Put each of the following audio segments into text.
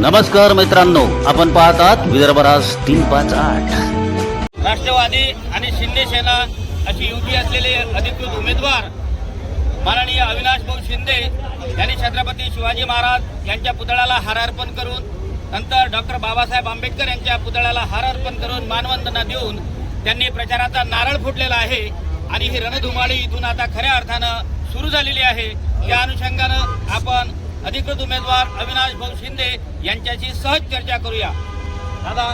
नमस्कार मित्रांनो आपण पाहतात विदर्भराज तीन पाच आठ. राष्ट्रवादी आणि शिंदे सेना अशी युती असलेले अधिकृत उमेदवार माननीय अविनाश भाऊ शिंदे यांनी छत्रपती शिवाजी महाराज यांच्या पुतळ्याला हार अर्पण करून नंतर डॉक्टर बाबासाहेब आंबेडकर यांच्या पुतळ्याला हार अर्पण करून मानवंदना देऊन त्यांनी प्रचाराचा नारळ फुटलेला आहे आणि ही रणधुमाळी इथून आता खऱ्या अर्थानं सुरू झालेली आहे. त्या अनुषंगानं आपण अधिकृत उमेदवार अविनाश भाऊ शिंदे यांच्याशी सहज चर्चा करूया. दादा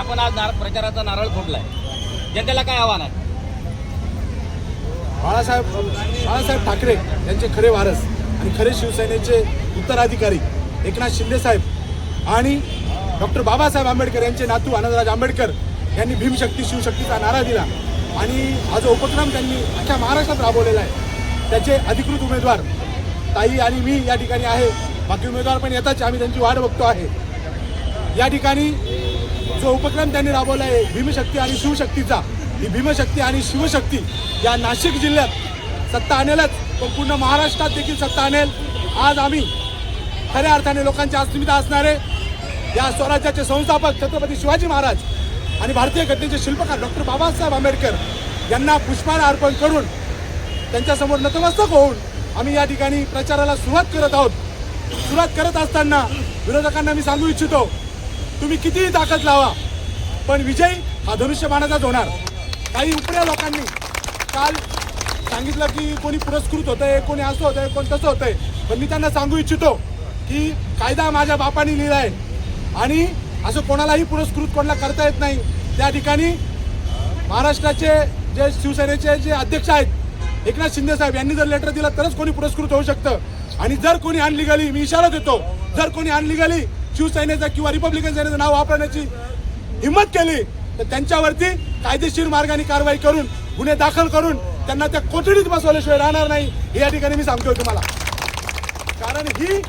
आपण आज नार प्रचाराचा नारळ फोडलाय. जनतेला काय आव्हान आहे? बाळासाहेब बाळासाहेब ठाकरे यांचे खरे वारस आणि खरे शिवसेनेचे उत्तराधिकारी एकनाथ शिंदे साहेब आणि डॉक्टर बाबासाहेब आंबेडकर यांचे नातू आनंदराज आंबेडकर यांनी भीमशक्ती शिवशक्तीचा नारा दिला. आणि हा जो उपक्रम त्यांनी अख्ख्या महाराष्ट्रात राबवलेला आहे. त्याचे अधिकृत उमेदवार ताई आणि मी या ठिकाणी आहे. बाकी उमेदवार पण येताच आम्ही त्यांची वाट बघतो आहे. या ठिकाणी जो उपक्रम त्यांनी राबवला आहे भीमशक्ती आणि शिवशक्तीचा ही भीमशक्ती आणि शिवशक्ती या नाशिक जिल्ह्यात सत्ता आणेलच पण पूर्ण महाराष्ट्रात देखील सत्ता आणेल. आज आम्ही खऱ्या अर्थाने लोकांच्या अस्मिता असणारे या स्वराज्याचे संस्थापक छत्रपती शिवाजी महाराज आणि भारतीय घटनेचे शिल्पकार डॉक्टर बाबासाहेब आंबेडकर यांना पुष्पहार अर्पण करून त्यांच्यासमोर नतमस्तक होऊन आम्ही या ठिकाणी प्रचाराला सुरुवात करत आहोत. सुरुवात करत असताना विरोधकांना मी सांगू इच्छितो तुम्ही कितीही ताकद लावा पण विजय हा धनुष्यबाणाचाच होणार. काही उपड्या लोकांनी काल सांगितलं की कोणी पुरस्कृत होतंय कोणी असं होतंय कोण तसं होतंय. पण मी त्यांना सांगू इच्छितो की कायदा माझ्या बापाने लिहिला आहे आणि असं कोणालाही पुरस्कृत कोणाला करता येत नाही. त्या ठिकाणी महाराष्ट्राचे जे शिवसेनेचे जे अध्यक्ष आहेत एकनाथ शिंदे साहेब यांनी जर लेटर दिलं तरच कोणी पुरस्कृत होऊ शकतं. आणि जर कोणी अनलिगली मी इशारा देतो जर कोणी अनलिगली शिवसेनेचं किंवा रिपब्लिकन सेनेचं नाव वापरण्याची हिंमत केली तर त्यांच्यावरती कायदेशीर मार्गाने कारवाई करून गुन्हे दाखल करून त्यांना त्या कोठडीत बसवल्याशिवाय राहणार नाही हे या ठिकाणी मी सांगतोय तुम्हाला. कारण ही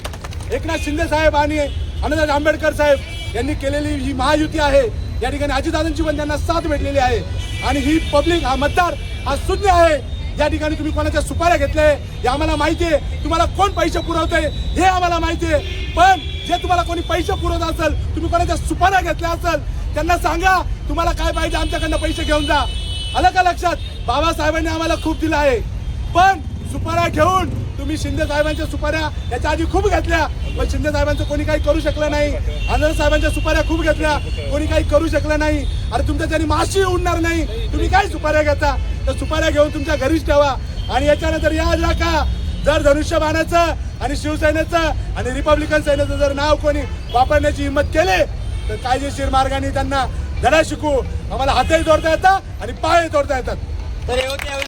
एकनाथ शिंदे साहेब आणि अनंत आंबेडकर साहेब यांनी केलेली ही महायुती आहे. या ठिकाणी अजितदादांची पण त्यांना साथ भेटलेली आहे. आणि ही पब्लिक हा मतदार हा शून्य आहे. या ठिकाणी तुम्ही कोणाच्या सुपाऱ्या घेतल्या हे आम्हाला माहिती आहे. तुम्हाला कोण पैसे पुरवतंय हे आम्हाला माहिती आहे. पण जे तुम्हाला कोणी पैसे पुरवत असेल तुम्ही कोणाच्या सुपाऱ्या घेतल्या असेल त्यांना सांगा. तुम्हाला काय पाहिजे आमच्याकडनं पैसे घेऊन जा. आलं का लक्षात? बाबासाहेबांनी आम्हाला खूप दिलं आहे. पण सुपाऱ्या घेऊन तुम्ही शिंदे साहेबांच्या सुपाऱ्या याच्या आधी खूप घेतल्या पण शिंदे साहेबांचं कोणी काही करू शकलं नाही. आनंद साहेबांच्या सुपाऱ्या खूप घेतल्या कोणी काही करू शकलं नाही. अरे तुमच्या त्यांनी माशी उडणार नाही. तुम्ही काय सुपाऱ्या घेता? तर सुपाऱ्या घेऊन तुमच्या घरीच ठेवा. आणि याच्यानंतर याद राखा जर धनुष्यबाणाचं आणि शिवसेनेचं आणि रिपब्लिकन सेनेचं जर नाव कोणी वापरण्याची हिंमत केले तर कायदेशीर मार्गाने त्यांना धडा शिकू. आम्हाला हातही तोडता येतात आणि पायही तोडता येतात. तर